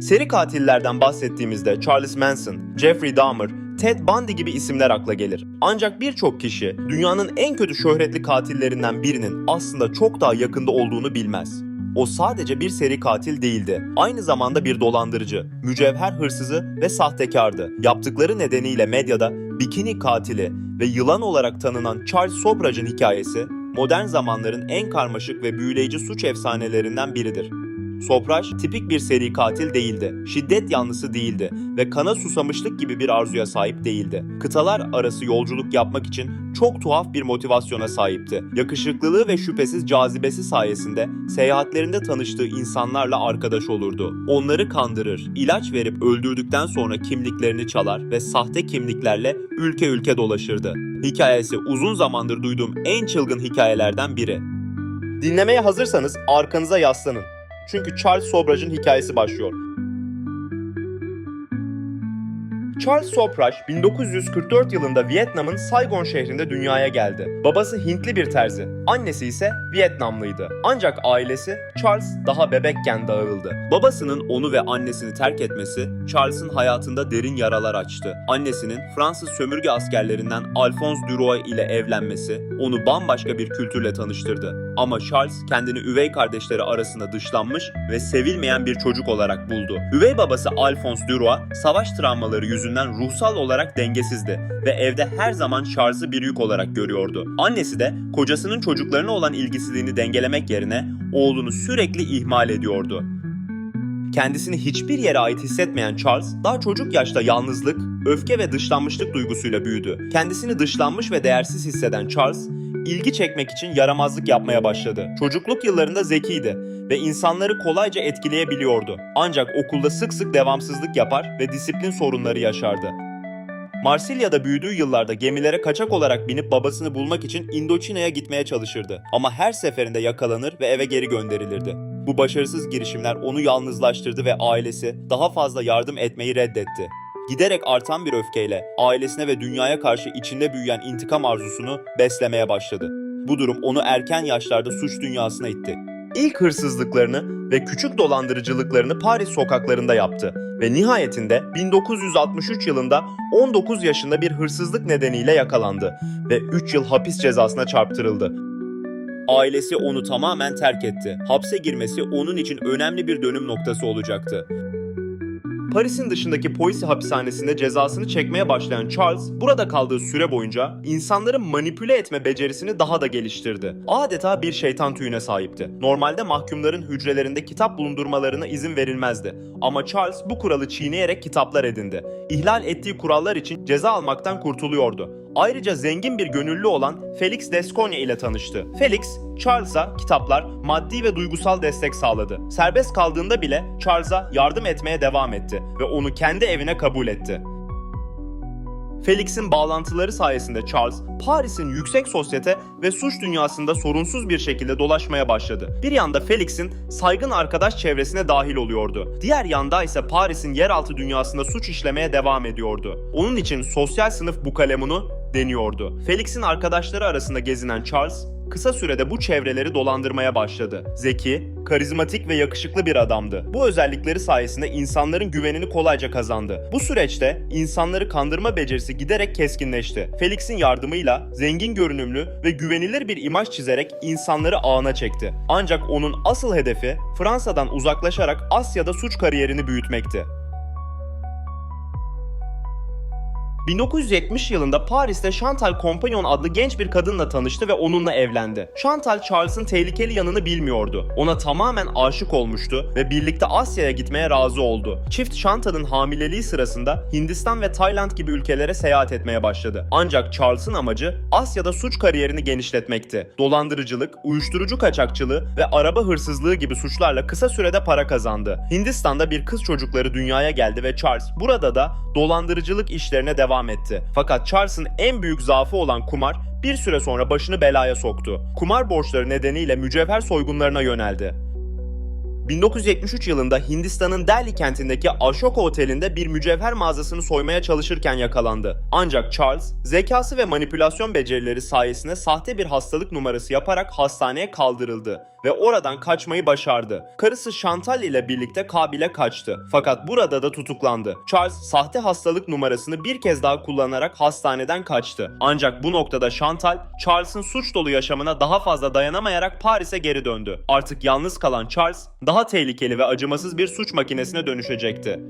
Seri katillerden bahsettiğimizde Charles Manson, Jeffrey Dahmer, Ted Bundy gibi isimler akla gelir. Ancak birçok kişi dünyanın en kötü şöhretli katillerinden birinin aslında çok daha yakında olduğunu bilmez. O sadece bir seri katil değildi. Aynı zamanda bir dolandırıcı, mücevher hırsızı ve sahtekardı. Yaptıkları nedeniyle medyada bikini katili ve yılan olarak tanınan Charles Sobrach'ın hikayesi modern zamanların en karmaşık ve büyüleyici suç efsanelerinden biridir. Sopraş tipik bir seri katil değildi. Şiddet yanlısı değildi ve kana susamışlık gibi bir arzuya sahip değildi. Kıtalar arası yolculuk yapmak için çok tuhaf bir motivasyona sahipti. Yakışıklılığı ve şüphesiz cazibesi sayesinde seyahatlerinde tanıştığı insanlarla arkadaş olurdu. Onları kandırır, ilaç verip öldürdükten sonra kimliklerini çalar ve sahte kimliklerle ülke ülke dolaşırdı. Hikayesi uzun zamandır duyduğum en çılgın hikayelerden biri. Dinlemeye hazırsanız arkanıza yaslanın. Çünkü Charles Sobrach'ın hikayesi başlıyor. Charles Soprach 1944 yılında Vietnam'ın Saigon şehrinde dünyaya geldi. Babası Hintli bir terzi, annesi ise Vietnamlıydı. Ancak ailesi Charles daha bebekken dağıldı. Babasının onu ve annesini terk etmesi Charles'ın hayatında derin yaralar açtı. Annesinin Fransız sömürge askerlerinden Alphonse Duroy ile evlenmesi onu bambaşka bir kültürle tanıştırdı. Ama Charles kendini üvey kardeşleri arasında dışlanmış ve sevilmeyen bir çocuk olarak buldu. Üvey babası Alphonse Duroy savaş travmaları yüzünden ruhsal olarak dengesizdi ve evde her zaman Charles'ı bir yük olarak görüyordu. Annesi de kocasının çocuklarına olan ilgisizliğini dengelemek yerine oğlunu sürekli ihmal ediyordu. Kendisini hiçbir yere ait hissetmeyen Charles, daha çocuk yaşta yalnızlık, öfke ve dışlanmışlık duygusuyla büyüdü. Kendisini dışlanmış ve değersiz hisseden Charles, ilgi çekmek için yaramazlık yapmaya başladı. Çocukluk yıllarında zekiydi ve insanları kolayca etkileyebiliyordu. Ancak okulda sık sık devamsızlık yapar ve disiplin sorunları yaşardı. Marsilya'da büyüdüğü yıllarda gemilere kaçak olarak binip babasını bulmak için Indoçina'ya gitmeye çalışırdı. Ama her seferinde yakalanır ve eve geri gönderilirdi. Bu başarısız girişimler onu yalnızlaştırdı ve ailesi daha fazla yardım etmeyi reddetti. Giderek artan bir öfkeyle ailesine ve dünyaya karşı içinde büyüyen intikam arzusunu beslemeye başladı. Bu durum onu erken yaşlarda suç dünyasına itti. İlk hırsızlıklarını ve küçük dolandırıcılıklarını Paris sokaklarında yaptı ve nihayetinde 1963 yılında 19 yaşında bir hırsızlık nedeniyle yakalandı ve 3 yıl hapis cezasına çarptırıldı. Ailesi onu tamamen terk etti. Hapse girmesi onun için önemli bir dönüm noktası olacaktı. Paris'in dışındaki Poissy hapishanesinde cezasını çekmeye başlayan Charles, burada kaldığı süre boyunca insanları manipüle etme becerisini daha da geliştirdi. Adeta bir şeytan tüyüne sahipti. Normalde mahkumların hücrelerinde kitap bulundurmalarına izin verilmezdi. Ama Charles bu kuralı çiğneyerek kitaplar edindi. İhlal ettiği kurallar için ceza almaktan kurtuluyordu. Ayrıca zengin bir gönüllü olan Felix Descogne ile tanıştı. Felix, Charles'a kitaplar, maddi ve duygusal destek sağladı. Serbest kaldığında bile Charles'a yardım etmeye devam etti ve onu kendi evine kabul etti. Felix'in bağlantıları sayesinde Charles, Paris'in yüksek sosyete ve suç dünyasında sorunsuz bir şekilde dolaşmaya başladı. Bir yanda Felix'in saygın arkadaş çevresine dahil oluyordu. Diğer yanda ise Paris'in yeraltı dünyasında suç işlemeye devam ediyordu. Onun için sosyal sınıf bu kalemunu deniyordu. Felix'in arkadaşları arasında gezinen Charles, kısa sürede bu çevreleri dolandırmaya başladı. Zeki, karizmatik ve yakışıklı bir adamdı. Bu özellikleri sayesinde insanların güvenini kolayca kazandı. Bu süreçte insanları kandırma becerisi giderek keskinleşti. Felix'in yardımıyla zengin görünümlü ve güvenilir bir imaj çizerek insanları ağına çekti. Ancak onun asıl hedefi Fransa'dan uzaklaşarak Asya'da suç kariyerini büyütmekti. 1970 yılında Paris'te Chantal Compagnon adlı genç bir kadınla tanıştı ve onunla evlendi. Chantal Charles'ın tehlikeli yanını bilmiyordu. Ona tamamen aşık olmuştu ve birlikte Asya'ya gitmeye razı oldu. Çift Chantal'ın hamileliği sırasında Hindistan ve Tayland gibi ülkelere seyahat etmeye başladı. Ancak Charles'ın amacı Asya'da suç kariyerini genişletmekti. Dolandırıcılık, uyuşturucu kaçakçılığı ve araba hırsızlığı gibi suçlarla kısa sürede para kazandı. Hindistan'da bir kız çocukları dünyaya geldi ve Charles burada da dolandırıcılık işlerine devam etti. Fakat Charles'ın en büyük zaafı olan kumar bir süre sonra başını belaya soktu. Kumar borçları nedeniyle mücevher soygunlarına yöneldi. 1973 yılında Hindistan'ın Delhi kentindeki Ashoka Oteli'nde bir mücevher mağazasını soymaya çalışırken yakalandı. Ancak Charles, zekası ve manipülasyon becerileri sayesinde sahte bir hastalık numarası yaparak hastaneye kaldırıldı ve oradan kaçmayı başardı. Karısı Chantal ile birlikte Kabil'e kaçtı. Fakat burada da tutuklandı. Charles sahte hastalık numarasını bir kez daha kullanarak hastaneden kaçtı. Ancak bu noktada Chantal, Charles'ın suç dolu yaşamına daha fazla dayanamayarak Paris'e geri döndü. Artık yalnız kalan Charles, daha tehlikeli ve acımasız bir suç makinesine dönüşecekti.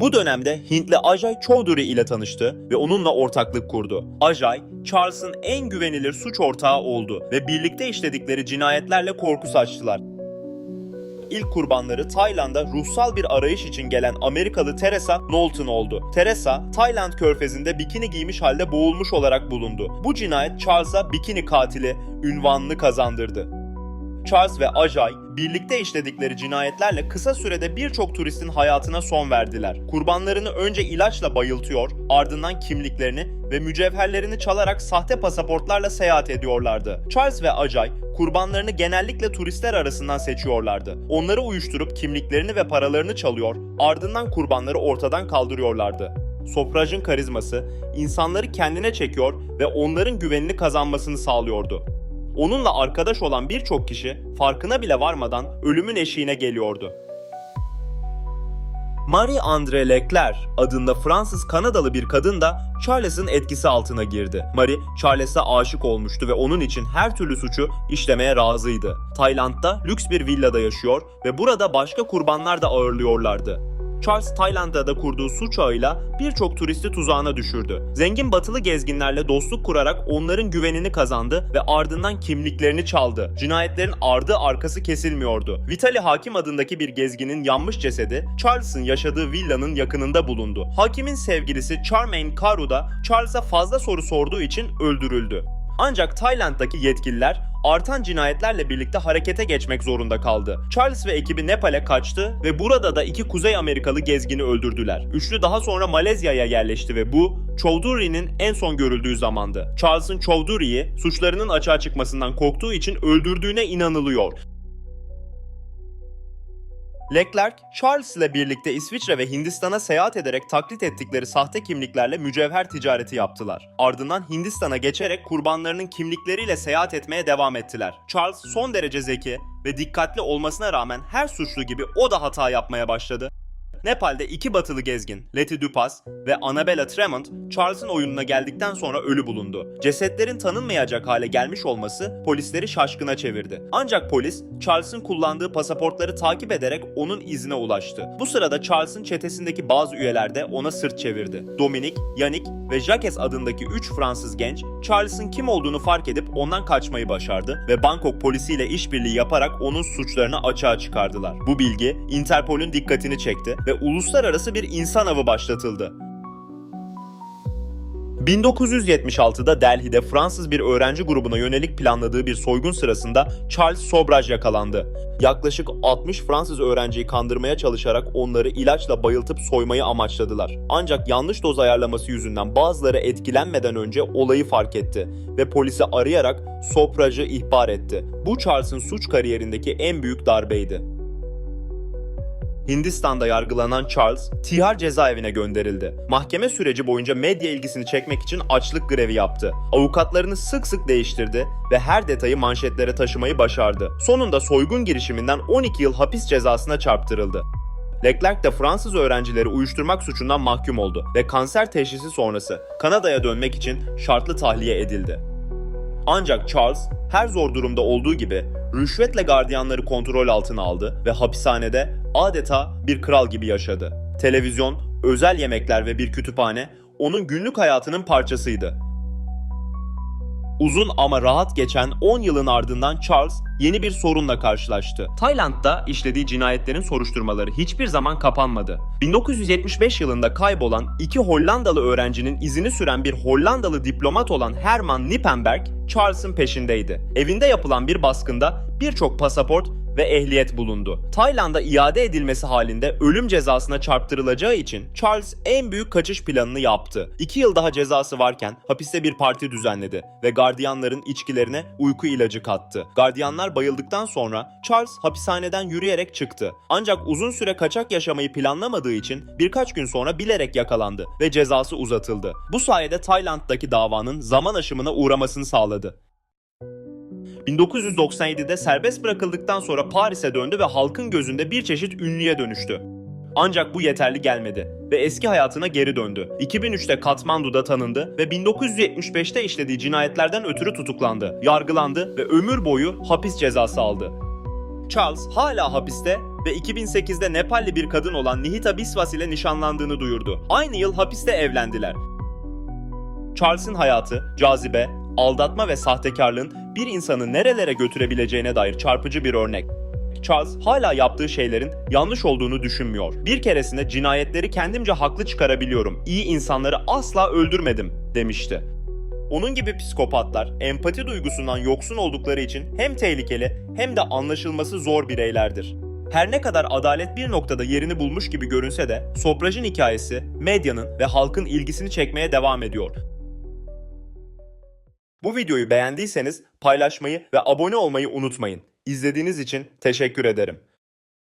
Bu dönemde Hintli Ajay Chaudhuri ile tanıştı ve onunla ortaklık kurdu. Ajay, Charles'ın en güvenilir suç ortağı oldu ve birlikte işledikleri cinayetlerle korku saçtılar. İlk kurbanları Tayland'a ruhsal bir arayış için gelen Amerikalı Teresa Knowlton oldu. Teresa, Tayland körfezinde bikini giymiş halde boğulmuş olarak bulundu. Bu cinayet Charles'a bikini katili ünvanını kazandırdı. Charles ve Ajay birlikte işledikleri cinayetlerle kısa sürede birçok turistin hayatına son verdiler. Kurbanlarını önce ilaçla bayıltıyor, ardından kimliklerini ve mücevherlerini çalarak sahte pasaportlarla seyahat ediyorlardı. Charles ve Ajay kurbanlarını genellikle turistler arasından seçiyorlardı. Onları uyuşturup kimliklerini ve paralarını çalıyor, ardından kurbanları ortadan kaldırıyorlardı. Sopraj'ın karizması insanları kendine çekiyor ve onların güvenini kazanmasını sağlıyordu. Onunla arkadaş olan birçok kişi farkına bile varmadan ölümün eşiğine geliyordu. Marie-André Leclerc adında Fransız-Kanadalı bir kadın da Charles'ın etkisi altına girdi. Marie, Charles'a aşık olmuştu ve onun için her türlü suçu işlemeye razıydı. Tayland'da lüks bir villada yaşıyor ve burada başka kurbanlar da ağırlıyorlardı. Charles Tayland'da kurduğu suç ağıyla birçok turisti tuzağına düşürdü. Zengin batılı gezginlerle dostluk kurarak onların güvenini kazandı ve ardından kimliklerini çaldı. Cinayetlerin ardı arkası kesilmiyordu. Vitali Hakim adındaki bir gezginin yanmış cesedi Charles'ın yaşadığı villanın yakınında bulundu. Hakimin sevgilisi Charmaine Karu da Charles'a fazla soru sorduğu için öldürüldü. Ancak Tayland'daki yetkililer artan cinayetlerle birlikte harekete geçmek zorunda kaldı. Charles ve ekibi Nepal'e kaçtı ve burada da iki Kuzey Amerikalı gezgini öldürdüler. Üçlü daha sonra Malezya'ya yerleşti ve bu Chowdhury'nin en son görüldüğü zamandı. Charles'ın Chowdhury'yi suçlarının açığa çıkmasından korktuğu için öldürdüğüne inanılıyor. Leclerc, Charles ile birlikte İsviçre ve Hindistan'a seyahat ederek taklit ettikleri sahte kimliklerle mücevher ticareti yaptılar. Ardından Hindistan'a geçerek kurbanlarının kimlikleriyle seyahat etmeye devam ettiler. Charles son derece zeki ve dikkatli olmasına rağmen her suçlu gibi o da hata yapmaya başladı. Nepal'de iki batılı gezgin, Letty Dupas ve Annabella Tremont, Charles'ın oyununa geldikten sonra ölü bulundu. Cesetlerin tanınmayacak hale gelmiş olması polisleri şaşkına çevirdi. Ancak polis, Charles'ın kullandığı pasaportları takip ederek onun izine ulaştı. Bu sırada Charles'ın çetesindeki bazı üyeler de ona sırt çevirdi. Dominic, Yannick ve Jacques adındaki 3 Fransız genç, Charles'ın kim olduğunu fark edip ondan kaçmayı başardı ve Bangkok polisiyle işbirliği yaparak onun suçlarını açığa çıkardılar. Bu bilgi Interpol'ün dikkatini çekti ve uluslararası bir insan avı başlatıldı. 1976'da Delhi'de Fransız bir öğrenci grubuna yönelik planladığı bir soygun sırasında Charles Sobraj yakalandı. Yaklaşık 60 Fransız öğrenciyi kandırmaya çalışarak onları ilaçla bayıltıp soymayı amaçladılar. Ancak yanlış doz ayarlaması yüzünden bazıları etkilenmeden önce olayı fark etti ve polisi arayarak Sopraj'ı ihbar etti. Bu Charles'ın suç kariyerindeki en büyük darbeydi. Hindistan'da yargılanan Charles, Tihar cezaevine gönderildi. Mahkeme süreci boyunca medya ilgisini çekmek için açlık grevi yaptı. Avukatlarını sık sık değiştirdi ve her detayı manşetlere taşımayı başardı. Sonunda soygun girişiminden 12 yıl hapis cezasına çarptırıldı. Leclerc de Fransız öğrencileri uyuşturmak suçundan mahkum oldu ve kanser teşhisi sonrası Kanada'ya dönmek için şartlı tahliye edildi. Ancak Charles her zor durumda olduğu gibi rüşvetle gardiyanları kontrol altına aldı ve hapishanede adeta bir kral gibi yaşadı. Televizyon, özel yemekler ve bir kütüphane onun günlük hayatının parçasıydı. Uzun ama rahat geçen 10 yılın ardından Charles yeni bir sorunla karşılaştı. Tayland'da işlediği cinayetlerin soruşturmaları hiçbir zaman kapanmadı. 1975 yılında kaybolan iki Hollandalı öğrencinin izini süren bir Hollandalı diplomat olan Herman Nippenberg, Charles'ın peşindeydi. Evinde yapılan bir baskında birçok pasaport ve ehliyet bulundu. Tayland'a iade edilmesi halinde ölüm cezasına çarptırılacağı için Charles en büyük kaçış planını yaptı. 2 yıl daha cezası varken hapiste bir parti düzenledi ve gardiyanların içkilerine uyku ilacı kattı. Gardiyanlar bayıldıktan sonra Charles hapishaneden yürüyerek çıktı. Ancak uzun süre kaçak yaşamayı planlamadığı için birkaç gün sonra bilerek yakalandı ve cezası uzatıldı. Bu sayede Tayland'daki davanın zaman aşımına uğramasını sağladı. 1997'de serbest bırakıldıktan sonra Paris'e döndü ve halkın gözünde bir çeşit ünlüye dönüştü. Ancak bu yeterli gelmedi ve eski hayatına geri döndü. 2003'te Katmandu'da tanındı ve 1975'te işlediği cinayetlerden ötürü tutuklandı, yargılandı ve ömür boyu hapis cezası aldı. Charles hala hapiste ve 2008'de Nepalli bir kadın olan Nihita Biswas ile nişanlandığını duyurdu. Aynı yıl hapiste evlendiler. Charles'ın hayatı, cazibe, aldatma ve sahtekarlığın bir insanı nerelere götürebileceğine dair çarpıcı bir örnek. Charles hala yaptığı şeylerin yanlış olduğunu düşünmüyor. Bir keresinde cinayetleri kendimce haklı çıkarabiliyorum. İyi insanları asla öldürmedim demişti. Onun gibi psikopatlar empati duygusundan yoksun oldukları için hem tehlikeli hem de anlaşılması zor bireylerdir. Her ne kadar adalet bir noktada yerini bulmuş gibi görünse de Sopraj'ın hikayesi medyanın ve halkın ilgisini çekmeye devam ediyor. Bu videoyu beğendiyseniz paylaşmayı ve abone olmayı unutmayın. İzlediğiniz için teşekkür ederim.